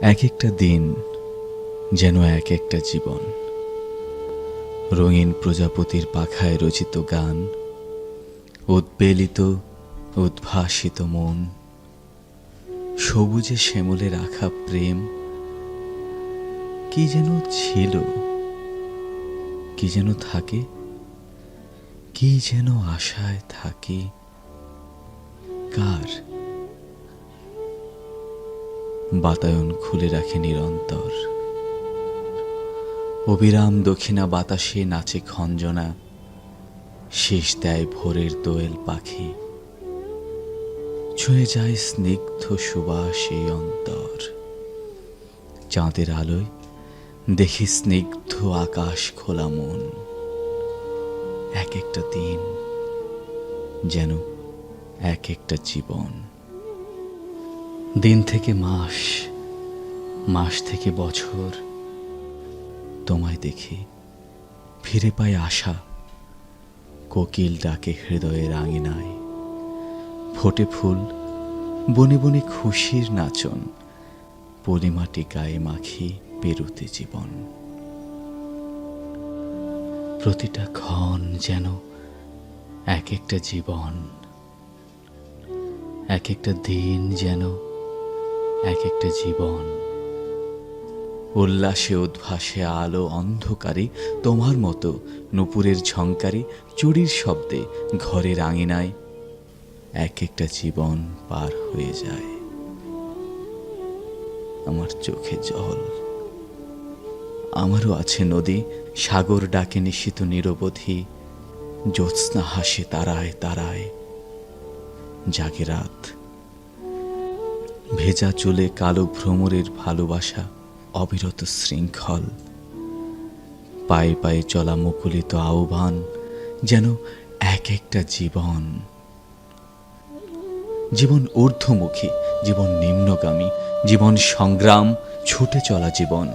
এক একটা দিন যেন এক একটা জীবন। রঙিন প্রজাপতির পাখায় রচিত গান, উদ্বেলিত, উদ্ভাসিত মন, সবুজে শ্যামলে রাখা প্রেম, কি যেন ছিল, কি যেন থাকে, কি যেন আশায় থাকে, কার বাতায়ন খুলে রাখে নিরন্তর। অবিরাম দক্ষিণা বাতাসে নাচে খঞ্জনা, শেষ দেয় ভোরের দোয়েল পাখি। ছুঁয়ে যায় স্নিগ্ধ সুবাস এই অন্তর। চাঁদের আলোয় দেখি স্নিগ্ধ আকাশ খোলা মন। এক একটা দিন যেন এক একটা জীবন। দিন থেকে মাস মাস থেকে বছর তোমায় দেখি। ফিরে পাই আশা, কোকিল ডাকে হৃদয়ের আঙিনায় ফোটে ফুল, বনে বনে খুশির নাচন পরিমাটি গায়ে মাখি পেরুতে জীবন। প্রতিটা ক্ষণ যেন এক একটা জীবন, এক একটা দিন যেন এক একটা জীবন। উল্লাসে উদ্ভাসে আলো অন্ধকারে তোমার মতো নুপুরের ঝংকারে চুরির শব্দে ঘরের আঙিনায় এক একটা জীবন পার হয়ে যায়। আমার চোখে জল। আমারও আছে নদী, সাগর ডাকে নিশিত নিরবধি, জ্যোৎস্না হাসে তারায় তারায়। জাগে রাত ভেজা চুলে কালো ভ্রমরের ভালোবাসা, অবিরত শৃঙ্খল। পায়ে পায়ে চলা মুকুলিত আহ্বান, যেন এক একটা জীবন। জীবন ঊর্ধ্বমুখী, জীবন নিম্নগামী, জীবন সংগ্রাম, ছুটে চলা জীবন,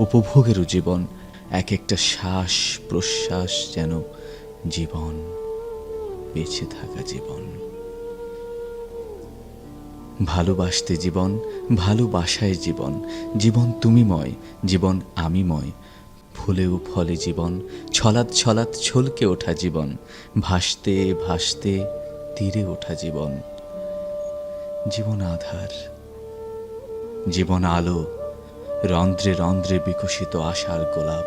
উপভোগেরও জীবন, এক একটা শ্বাস প্রশ্বাস যেন জীবন, বেঁচে থাকা জীবন। ভালোবাসতে জীবন, ভালোবাসায় জীবন। জীবন তুমিময়, জীবন আমিময়। ফুলেও ফলে জীবন ছলাৎ ছলাৎ ছলকে ওঠা জীবন। ভাসতে ভাসতে তীরে ওঠা জীবন। জীবন আধার, জীবন আলো, রন্ধ্রে রন্ধ্রে বিকশিত আশার গোলাপ।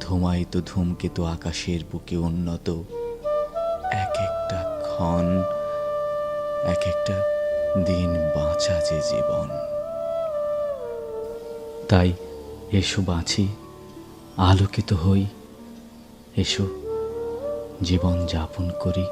ধূমায়িত ধূমকেতু আকাশের বুকে উন্নত, এক একটা ক্ষণ এক একটা দিন বাঁচা যে জীবন। তাই এসো বাঁচি, আলোকিত হই, এসো জীবন যাপন করি।